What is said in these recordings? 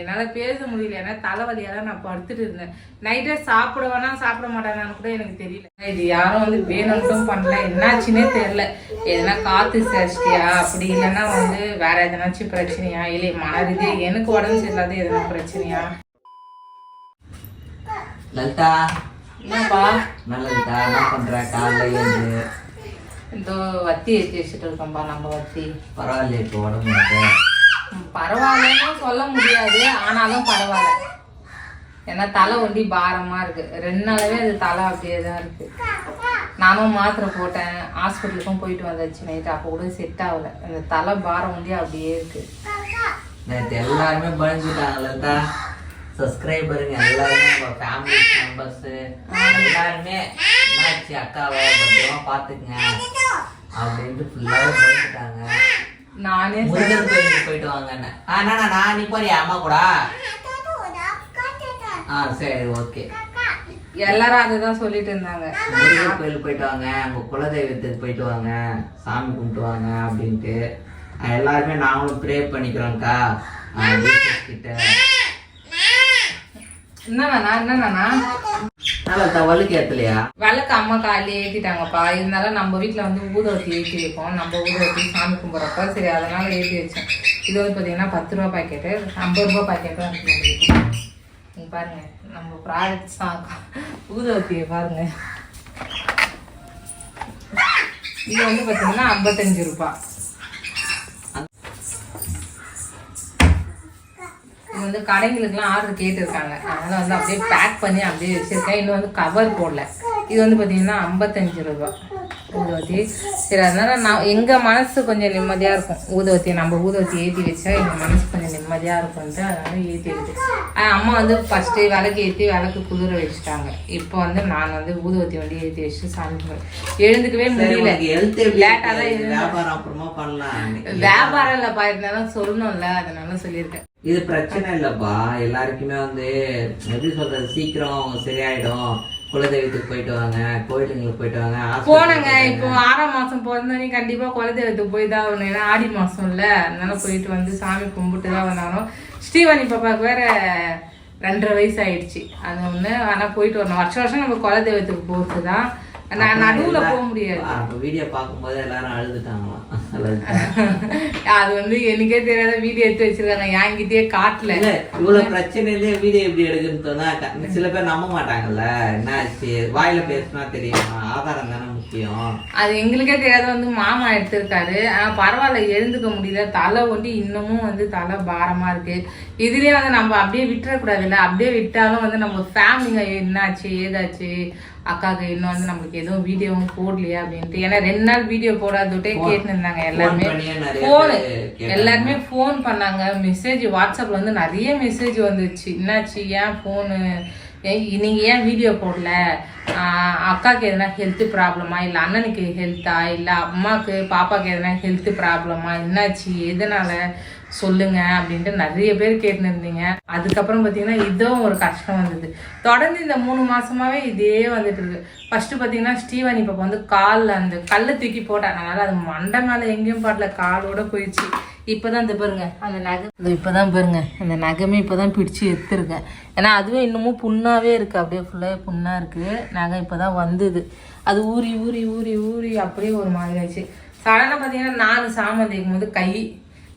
என்னால் பேச முடியல. ஏன்னா தலைவலியால நான் படுத்துட்டு இருந்தேன். நைட்டே சாப்பிடுவேனா சாப்பிட மாட்டேனான்னு கூட எனக்கு தெரியல. இது யாரும் வந்து வேணும்ட்டும் பண்ணல. என்னாச்சுன்னே தெரியல. எதனா காத்து சரிச்சிட்டியா அப்படி இல்லைன்னா வந்து வேற எதனாச்சும் பிரச்சனையா? இல்லை மன ரீதியா எனக்கு உடம்பு சரியில்லாத எதனா பிரச்சனையா? லலிதா. என்னப்பா? நல்லதுதா என்ன பண்ற? காலைல எழுந்து. இந்த வத்தி ஏற்றி வச்சுட்டு இருக்கோம்ப்பா நம்ம வத்தி. பரவாயில்ல இப்போ உடம்பு பரவாயில்லன்னு சொல்ல முடியாது ஆனாலும் பரவாயில்ல. ஏன்னா தலை ஒண்டி பாரமா இருக்கு. ரெண்டு நாளாவே அது தலை அப்படியே தான் இருக்கு. நானும் மாத்திரை போட்டேன். ஹாஸ்பிட்டலுக்கும் போயிட்டு வந்தாச்சு நைட்டு அப்போ கூட செட் ஆகல. அந்த தலை பாரம் ஒண்டி அப்படியே இருக்கு. நேற்று எல்லாருமே பயந்துட்டாங்க சப்ஸ்கிரைபருங்க எல்லாருமே நம்ம ஃபேமிலி மெம்பர்ஸ் எல்லாருமே என்னாச்சு அக்காவை பத்திரமா பார்த்துக்குங்க. அப்படின்ட்டு ஃபுல்லாகவே பயந்துட்டாங்க. நானே முருகன் கோயிலுக்கு போயிட்டு வாங்கன்னு அண்ணா நான் நீ போறியா? அம்மா கூட? ஆ சரி ஓகே. எல்லாரும் அதுதான் சொல்லிட்டு இருந்தாங்க. முருகன் கோயிலுக்கு போயிட்டு வாங்க. உங்க குலதெய்வத்துக்கு போயிட்டு வாங்க. சாமி கும்பிட்டு வாங்க அப்படின்ட்டு. எல்லாருமே நாங்களும் ப்ரே பண்ணிக்கிறோம்க்கா. கிட்ட என்னண்ணா என்னண்ணா விளக்கு அம்மா காலையில ஏற்றிட்டாங்கப்பா இருந்தாலும் நம்ம வீட்டில் வந்து ஊதவத்தி ஏற்றி வைப்போம். நம்ம ஊதவத்தி சாமி கும்பிட்றப்ப சரி அதனால ஏற்றி வச்சேன். இது வந்து பார்த்தீங்கன்னா பத்து ரூபா பாக்கெட்டு ஐம்பது ரூபா பாக்கெட்டும் இருக்கு நம்ம பாருங்க நம்ம ப்ராடக்ட்ஸ் தான் ஊதவத்தியை பாருங்க. இது வந்து பார்த்தீங்கன்னா ஐம்பத்தஞ்சு ரூபாய் இது வந்து கடைங்களுக்குலாம் ஆர்டர் கேட்டிருக்காங்க. அதனால் வந்து அப்படியே பேக் பண்ணி அப்படியே வச்சுருக்கேன். இன்னும் வந்து கவர் போடல. இது வந்து பார்த்தீங்கன்னா ஐம்பத்தஞ்சு ரூபா ஊதுவத்தி சரி அதனால நான் எங்கள் மனசு கொஞ்சம் நிம்மதியாக இருக்கும். ஊதுவத்தி நம்ம ஊதுவத்தி ஏற்றி வச்சா எங்கள் மனசு கொஞ்சம் நிம்மதியாக இருக்கும்ட்டு அதனால ஏற்றி வச்சு. அம்மா வந்து ஃபஸ்ட்டு விளக்கு ஏற்றி விளக்கு குளிர வச்சுட்டாங்க. இப்போ வந்து நான் வந்து ஊதுவத்தி வண்டி ஏற்றி வச்சு சாமி. எழுந்துக்கவே முடியல. லேட்டாக தான். வியாபாரம் அப்புறமா பண்ணலாம். வியாபாரம் இல்லைப்பா இருந்தாலும் சொல்லணும்ல. அதனால சொல்லியிருக்கேன். இது பிரச்சனை இல்லப்பா. எல்லாருக்குமே வந்து எப்படி சொல்றது? சீக்கிரம் சரியாயிடும். குலதெய்வத்துக்கு போயிட்டு வாங்க கோயிலுங்களுக்கு போயிட்டு வாங்க போனேங்க. இப்போ ஆறாம் மாசம் பிறந்தோடனே கண்டிப்பா குலதெய்வத்துக்கு போய் தான் ஆகணும். ஏன்னா ஆடி மாசம்ல அதனால போயிட்டு வந்து சாமி கும்பிட்டு தான் வந்தாலும் ஸ்ரீவாணி பாப்பாவுக்கு வேற ரெண்டரை வயசு ஆயிடுச்சு. அது ஒண்ணு. ஆனா போயிட்டு வரணும். வருஷம் வருஷம் நம்ம குலதெய்வத்துக்கு போகிறது தான் நான் நடுவுல போக முடியாது. அப்ப வீடியோ பார்க்கும்போது எல்லாரும் அழுதுட்டாங்களாம். அது வந்து எனக்கே தெரியாத வீடியோ எடுத்து வச்சிருக்காங்க. என்கிட்டயே காட்டல. இல்ல இவ்வளவு பிரச்சனையிலேயே வீடியோ எப்படி எடுக்குன்னு சொன்னா சில பேர் நம்ப மாட்டாங்கல்ல. என்ன ஆச்சு? வாயில பேசினா தெரியுமா? ஆதாரம் தானே முக்கியம். அது எங்களுக்கே தெரியாத வந்து மாமா எடுத்திருக்காரு. ஆனா பரவாயில்ல எழுந்துக்க முடியல. தலை ஒண்டி இன்னமும் வந்து தலை பாரமா இருக்கு. இதுலயே வந்து நம்ம அப்படியே விட்டுறக்கூடாதுல்ல. அப்படியே விட்டாலும் வந்து நம்ம ஃபேமிலிங்க என்னாச்சு ஏதாச்சு? அக்காவுக்கு இன்னும் வந்து நம்மளுக்கு எதுவும் வீடியோவும் போடலையா அப்படின்ட்டு. ஏன்னா ரெண்டு நாள் வீடியோ போடாதோட்டே கேட்டுன்னு இருந்தாங்க எல்லாருமே. போனு. எல்லாருமே ஃபோன் பண்ணாங்க. மெசேஜ் வாட்ஸ்அப்ல வந்து நிறைய மெசேஜ் வந்துச்சு. என்னாச்சு? ஏன் ஃபோனு நீங்க ஏன் வீடியோ போடல? ஆஹ் அக்காக்கு எதனா ஹெல்த் ப்ராப்ளமா இல்ல அண்ணனுக்கு ஹெல்த்தா இல்ல அம்மாக்கு பாப்பாக்கு எதனா ஹெல்த் ப்ராப்ளமா என்னாச்சு? எதனால? சொல்லுங்க அப்படின்ட்டு நிறைய பேர் கேட்டுன்னு இருந்தீங்க அதுக்கப்புறம் பார்த்தீங்கன்னா இதுவும் ஒரு கஷ்டம் வந்தது. தொடர்ந்து இந்த மூணு மாசமாவே இதே வந்துட்டு இருக்கு ஃபர்ஸ்ட் பார்த்தீங்கன்னா ஸ்டீவன் இப்போ வந்து காலில் அந்த கல்லை தூக்கி போட்டாங்க அதனால அது மண்டை மேலே எங்கேயும் பாடல காலோட போயிடுச்சு. இப்போதான் இந்த பாருங்க அந்த நகை இது இப்போதான் பாருங்க அந்த நகமே இப்போதான் பிடிச்சி எடுத்துருக்கேன். ஏன்னா அதுவே இன்னமும் புண்ணாவே இருக்கு. அப்படியே ஃபுல்லாக புண்ணா இருக்கு. நகை இப்போதான் வந்தது. அது ஊறி ஊறி ஊறி ஊறி அப்படியே ஒரு மாதிரி ஆச்சு சடனாக பார்த்தீங்கன்னா நாலு சாமான் போது கை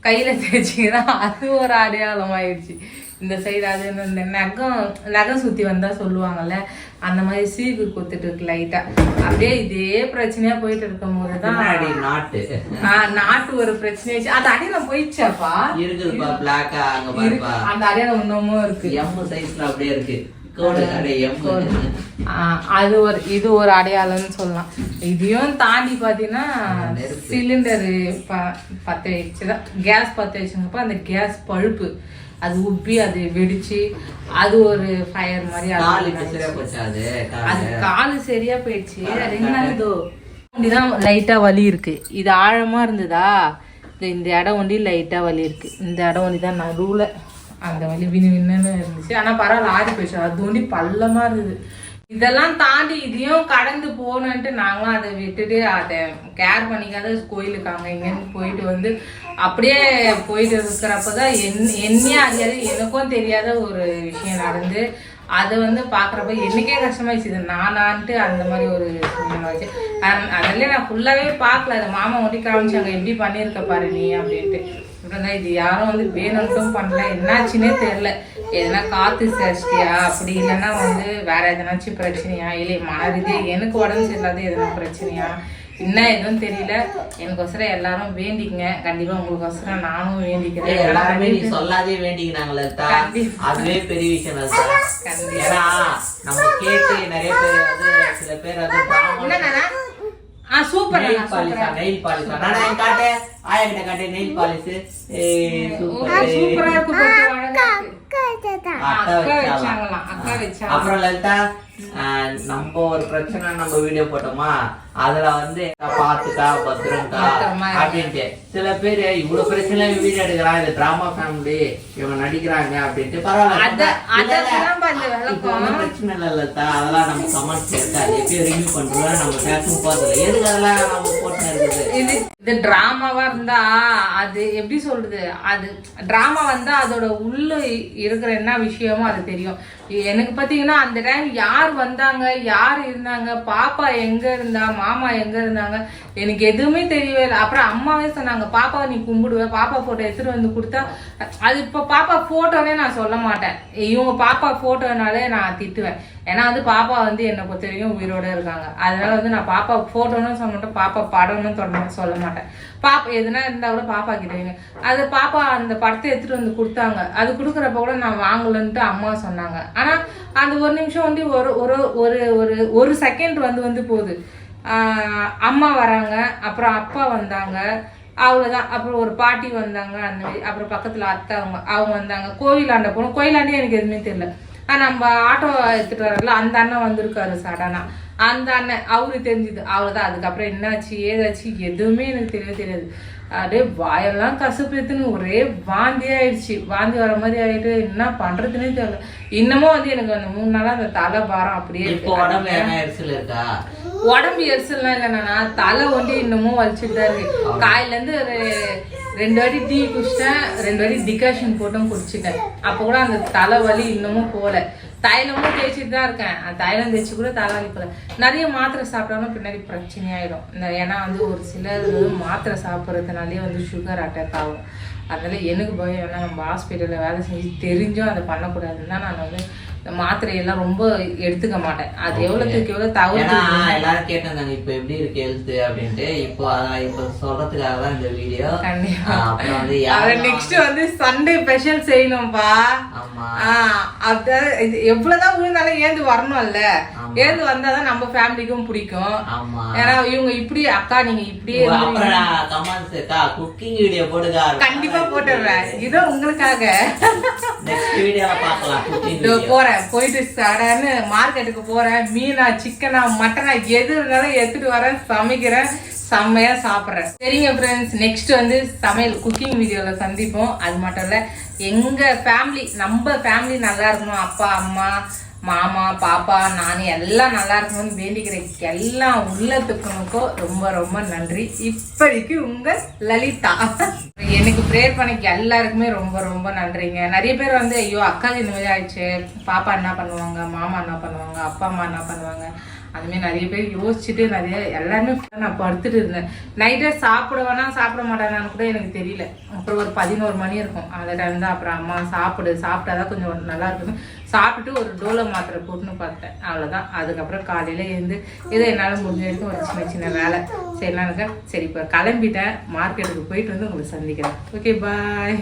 கையில் தேய்ச்சிங்கன்னா அது ஒரு அடையாளம் ஆயிடுச்சு இந்த சைடு அது இந்த- நகம் நகம் சுற்றி வந்தால் சொல்லுவாங்கல்ல அந்த மாதிரி சீக்கு கொடுத்துட்டு இருக்கு லைட்டாக அப்படியே இதே பிரச்சனையாக போயிட்டு இருக்கும் போது தான் நாட்டு. ஒரு பிரச்சனையாச்சு அது அடையாளம் போயிடுச்சாப்பா? இருக்குதுப்பா பிளாக்கா அங்க இருக்கு. அந்த அடையாளம் இன்னமும் இருக்கு. எம் சைஸ்ல அப்படியே இருக்கு. அது ஒரு இது ஒரு அடையாளம்னு சொல்லலாம். இதையும் தாண்டி பார்த்தீங்கன்னா. சிலிண்டரு ப பற்ற வச்சுதான் கேஸ் பற்ற வச்சுங்கப்ப அந்த கேஸ் பழுப்பு. அது உப்பி அது வெடிச்சு அது ஒரு ஃபயர் மாதிரி அது? கால். சரியா போயிடுச்சு. அது என்ன இதோ? இப்படிதான் லைட்டா வலி இருக்கு. இது ஆழமா இருந்ததா? இந்த- இந்த இடம் ஒண்டி லைட்டா வலி இருக்கு. இந்த இடம் ஒண்டி தான் நடுவுல. அந்த வலி வினு வின்னு இருந்துச்சு. ஆனால் பரவாயில்ல ஆடி போயிடுச்சு அது தோண்டி பள்ளமாக இருந்தது. இதெல்லாம் தாண்டி இதையும் கடந்து போகணுன்ட்டு நாங்களும் அதை விட்டுட்டு அதை கேர் பண்ணிக்காத கோயிலுக்கு அங்கே இங்கேருந்து போயிட்டு வந்து அப்படியே போயிட்டு இருக்கிறப்ப தான் என் என்னையே அறியாது எனக்கும் தெரியாத ஒரு விஷயம் நடந்து அதை வந்து பார்க்குறப்ப எனக்கே கஷ்டமாயிடுச்சு. இது நானான்ட்டு அந்த மாதிரி ஒரு சூழ்நிலை வச்சு அதில் நான் ஃபுல்லாகவே பார்க்கல அது மாமா ஒட்டி காமிச்சாங்க எப்படி பண்ணியிருக்க பாரு நீ? அப்படின்ட்டு. இது யாரும் வந்து வேணும்ட்டும் பண்ணல. என்னாச்சுன்னே தெரில எதனா காத்து சஷ்டியா அப்படி இல்லைன்னா வந்து வேற எதனாச்சும் பிரச்சனையா? இல்லை மன ரீதியாக எனக்கு உடம்பு சரியில்லாத எதனா பிரச்சனையா? என்ன எதுவும் தெரியல. எனக்கொசரம் எல்லாரும் வேண்டிக்கங்க. கண்டிப்பா உங்களுக்கொசரம் நானும் வேண்டிக்கிறேன். எல்லாருமே நீ சொல்லாதே வேண்டிக்கிறாங்க லலிதா கண்டிப்பா. அதுவே பெரிய விஷயம். ஏன்னா நம்ம கேட்டு நிறைய பேர் வந்து சில பேர் வந்து? ஆ சூப்பர் நெயில் பாலிஷா நெயில் பாலிஷா நான் காட்டு ஆயா கிட்ட காட்டு நெயில் பாலிஷ் சூப்பர் இருக்கு. அக்கா அக்கா வச்சாங்க. வச்சாங்களாம் அக்கா வச்சாங்க அப்புறம் லலிதா நம்ம ஒரு பிரச்சனை நம்ம வீடியோ போட்டோமா? அதுல வந்து பாத்துக்கா பத்திரம்க்கா. அப்படின்ட்டு. சில பேர் இவ்வளவு பிரச்சனை வீடியோ எடுக்கிறான் இது டிராமா ஃபேமிலி இவங்க நடிக்கிறாங்க அப்படின்ட்டு பரவாயில்ல. பிரச்சனை இல்ல லலிதா அதெல்லாம் நம்ம கமெண்ட்ஸ் இருக்காது. எப்பயும் ரிவ்யூ பண்றோம் நம்ம பேசும் போதில்லை எதுக்கு அதெல்லாம் நம்ம போட்டு இருக்குது? இது டிராமாவா இருந்தா அது எப்படி சொல்றது? அது டிராமா வந்தா அதோட உள்ள இருக்கிற என்ன விஷயமோ அது தெரியும். எனக்கு பார்த்தீங்கன்னா அந்த டைம் யார் வந்தாங்க யார் இருந்தாங்க பாப்பா எங்கே இருந்தா மாமா எங்கே இருந்தாங்க எனக்கு எதுவுமே தெரியவே இல்லை. அப்புறம் அம்மாவே சொன்னாங்க பாப்பாவை நீ கும்பிடுவேன் பாப்பா ஃபோட்டோ எடுத்துட்டு வந்து கொடுத்தா அது இப்போ பாப்பா ஃபோட்டோனே நான் சொல்ல மாட்டேன். இவங்க பாப்பா ஃபோட்டோனாலே நான் திட்டுவேன். ஏன்னா வந்து பாப்பா வந்து என்னை பொறுத்த வரைக்கும் உயிரோட இருக்காங்க. அதனால வந்து நான் பாப்பா போட்டோன்னு சொல்ல மாட்டேன் பாப்பா படம்னு தொடர்ந்து சொல்ல மாட்டேன். பாப்பா எதுனா இருந்தா கூட பாப்பா கிட்டவங்க அது பாப்பா அந்த படத்தை எடுத்துட்டு வந்து கொடுத்தாங்க. அது கொடுக்குறப்ப கூட நான் வாங்கலன்ட்டு அம்மா சொன்னாங்க. ஆனா அந்த ஒரு நிமிஷம் வந்து ஒரு ஒரு ஒரு ஒரு ஒரு செகண்ட் வந்து வந்து போகுது. ஆஹ் அம்மா வராங்க. அப்புறம் அப்பா வந்தாங்க. அவ்வளோதான் அப்புறம் ஒரு பாட்டி வந்தாங்க. அந்த மாதிரி. அப்புறம் பக்கத்தில் அத்தை அவங்க அவங்க வந்தாங்க. கோயிலாண்ட போனோம். கோயிலாண்டே எனக்கு எதுவுமே தெரியல. நம்ம ஆட்டோ எடுத்துட்டு வரல அந்த அண்ணன் வந்திருக்காரு சடனா அந்த அண்ணன் அவரு தெரிஞ்சுது. அவ்வளோதான் அதுக்கப்புறம் என்னாச்சு ஏதாச்சு எதுவுமே எனக்கு தெரியவே தெரியாது. அப்படியே வாயெல்லாம் கசப்பு எடுத்துன்னு ஒரே வாந்தி ஆயிடுச்சு. வாந்தி வர மாதிரி ஆயிட்டு என்ன பண்றதுன்னே தெரியல. இன்னமும் வந்து எனக்கு அந்த மூணு நாளா அந்த தலை பாரம் அப்படியே உடம்பு எரிச்சல்லாம் இல்லைண்ணா தலை ஒண்டி இன்னமும் வலிச்சுட்டு தான் இருக்கு காலையில இருந்து ஒரு ரெண்டு வாட்டி டீ குடிச்சிட்டேன் ரெண்டு வாட்டி டிகாஷன் போட்டும் குடிச்சிட்டேன். அப்போ கூட அந்த தலை வலி இன்னமும் போகல. தைலமும் தேய்ச்சிட்டு தான் இருக்கேன். அந்த தைலம் தேய்ச்சி கூட தலைவலி போகல. நிறைய மாத்திரை சாப்பிட்டாலும் பின்னாடி பிரச்சனையாயிடும் இந்த ஏன்னா வந்து ஒரு சிலர் மாத்திரை சாப்பிட்றதுனாலே வந்து சுகர் அட்டாக் ஆகும். அதனால எனக்கு பயம். ஏன்னா நம்ம ஹாஸ்பிட்டலில் வேலை செஞ்சு தெரிஞ்சும் அதை பண்ணக்கூடாதுன்னு தான் நான் வந்து மாத்திரையெல்லாம் ரொம்ப எடுத்துக்க மாட்டேன். அது எவ்வளோத்துக்கு எவ்வளோ தவிர்த்து ஏன்னா எல்லாரும் கேட்டிருந்தாங்க இப்ப எப்படி இருக்கு ஹெல்த் அப்படின்ட்டு. இப்போ இப்போ சொல்றதுக்காக தான் இந்த வீடியோ கண்டிப்பா. அப்புறம் வந்து நெக்ஸ்ட் வந்து சண்டே ஸ்பெஷல் செய்யணும்பா. ஆமா. ஆஹ் அதான் எவ்வளவுதான் விழுந்தாலும் ஏந்து வரணும்ல. ஏந்து வந்தாதான் நம்ம ஃபேமிலிக்கும் பிடிக்கும். ஏன்னா இவங்க இப்படி அக்கா நீங்க இப்படியே குக்கிங் வீடியோ போடுங்க கண்டிப்பா போட்டுடுறேன். இதோ உங்களுக்காக. போறேன். போயிட்டு சடன்னு மார்க்கெட்டுக்கு போறேன். மீனா சிக்கனா மட்டனா எது இருந்தாலும் எடுத்துட்டு வரேன். சமைக்கிறேன். செம்மையா சாப்பிட்றேன். சரிங்க ஃப்ரெண்ட்ஸ் நெக்ஸ்ட் வந்து சமையல் குக்கிங் வீடியோவில் சந்திப்போம். அது மட்டும் இல்ல எங்க ஃபேமிலி நம்ம ஃபேமிலி நல்லா இருக்கணும். அப்பா அம்மா மாமா பாப்பா நான் எல்லாம் நல்லா இருக்கணும்னு வேண்டிக்கிறேன் எல்லா உள்ளத்துக்குனுக்கும் ரொம்ப ரொம்ப நன்றி. இப்படிக்கு உங்கள் லலிதா. எனக்கு ப்ரேயர் பண்ணிக்க எல்லாருக்குமே ரொம்ப ரொம்ப நன்றிங்க. நிறைய பேர் வந்து ஐயோ அக்கா இந்த மாதிரி ஆயிடுச்சு. பாப்பா என்ன பண்ணுவாங்க? மாமா என்ன பண்ணுவாங்க? அப்பா அம்மா என்ன பண்ணுவாங்க? அதுமாரி நிறைய பேர் யோசிச்சுட்டு நிறைய எல்லாருமே நான் படுத்துட்டு இருந்தேன். நைட்டே சாப்பிடுவேனா சாப்பிட மாட்டேனான்னு கூட எனக்கு தெரியல. அப்புறம் ஒரு பதினோரு மணி இருக்கும். அந்த டைம் தான் அப்புறம் அம்மா சாப்பிடு சாப்பிட்டாதான் கொஞ்சம் நல்லா இருக்கும் சாப்பிட்டுட்டு ஒரு டோலோ மாத்திரை போட்டுன்னு பார்த்தேன். அவ்வளோதான் அதுக்கப்புறம் காலையில் எழுந்து ஏதோ என்னால் முடிஞ்ச வரைக்கும் ஒரு சின்ன சின்ன வேலை. சரி நானுங்க சரி இப்போ கிளம்பிட்டேன். மார்க்கெட்டுக்கு போயிட்டு வந்து உங்களை சந்திக்கிறேன். Okay bye